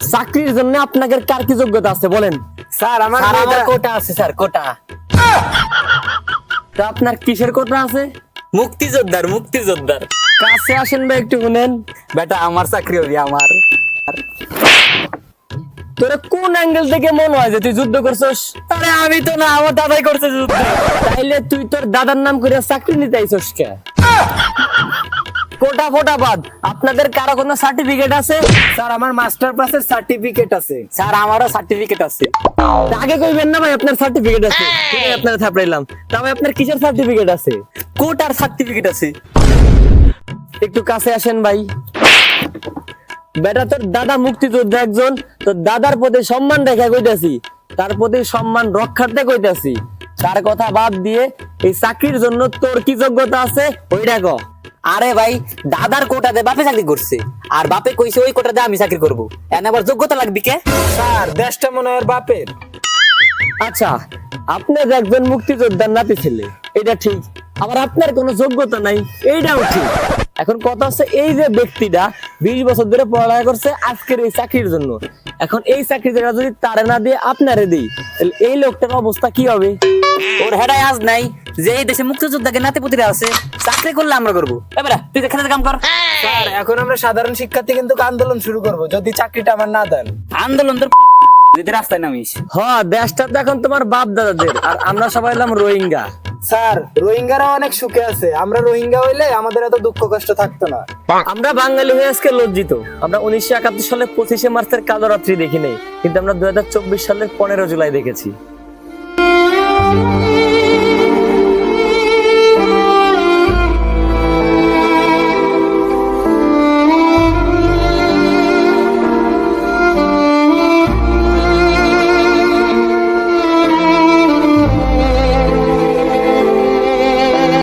চাকরির জন্য আপনাদের কার কি যোগ্যতা আছে বলেন? স্যার আমার কোটা আছে স্যার কোটা। তো আপনার কিসের কোটা আছে? মুক্তিযোদ্ধার মুক্তিযোদ্ধার। কাছে আসেন ভাই একটু শুনেন। বেটা আমার চাকরি হবে আমার। তোরা কোন অ্যাঙ্গেল থেকে মনে হয় যে তুই যুদ্ধ করছস? আরে আমি তো না আমার দাদাই করছে যুদ্ধ। তাইলে তুই তোর দাদার নাম করে চাকরি নিতে আইছস কে? কোটা ফোটা বাদ। আপনাদের কারও কোনো সার্টিফিকেট আছে? স্যার আমার মাস্টার ক্লাসের সার্টিফিকেট আছে। স্যার আমারও সার্টিফিকেট আছে। আগে কইবেন না ভাই আপনার সার্টিফিকেট আছে। ঠিক আছে আপনারা থাপড়াইলাম। তা ভাই আপনার কিসের সার্টিফিকেট আছে? কোটার সার্টিফিকেট আছে। একটু কাছে আসেন ভাই। বেটা তোর দাদা মুক্তিযোদ্ধা একজন তোর দাদার প্রতি সম্মান রেখা কইতাছি। তার প্রতি সম্মান রক্ষার্থে কইতাছি। তার কথা বাদ দিয়ে এই চাকরির জন্য তোর কি যোগ্যতা আছে ওইটা ক। আরে ভাই দাদার কোটাতে বাপে চাকরি করছে। আর বাপে কইছে ওই কোটাতে আমি চাকরি করব। এনে আবার যোগ্যতা লাগবে কে? স্যার দেশটা মনে হয় বাপের। আচ্ছা আপনার একজন মুক্তিযোদ্ধার নাতি ছেলে এটা ঠিক আবার আপনার কোনো যোগ্যতা নাই এইটাও ঠিক। এখন কথা হচ্ছে এই যে ব্যক্তিটা বিশ বছর ধরে পড়ালেখা করছে আজকের এই চাকরির জন্য। এখন এই চাকরি জায়গা যদি তারে না দিয়ে আপনারে দিই তাহলে এই লোকটার অবস্থা কি হবে? ওর হেডাই আজ নাই যে এই দেশে মুক্তিযোদ্ধাকে নাতিপুতিরা আছে চাকরি করলে আমরা করব। এবারে তুই এখানে কাম কর। স্যার এখন আমরা সাধারণ শিক্ষার্থী কিন্তু আন্দোলন শুরু করব যদি চাকরিটা আমার না দেন। আন্দোলন তোর যদি রাস্তায় নামিস। হ দেশটা তো এখন তোমার বাপ দাদাদের আর আমরা সবাই এলাম রোহিঙ্গা। স্যার রোহিঙ্গারা অনেক সুখে আছে। আমরা রোহিঙ্গা হইলে আমাদের এত দুঃখ কষ্ট থাকতো না। আমরা বাঙালি হয়ে আজকে লজ্জিত। আমরা উনিশশো একাত্তর সালে পঁচিশে মার্চের কালো রাত্রি দেখি নাই কিন্তু আমরা দুই হাজার চব্বিশ সালের পনেরো জুলাই দেখেছি। Thank you.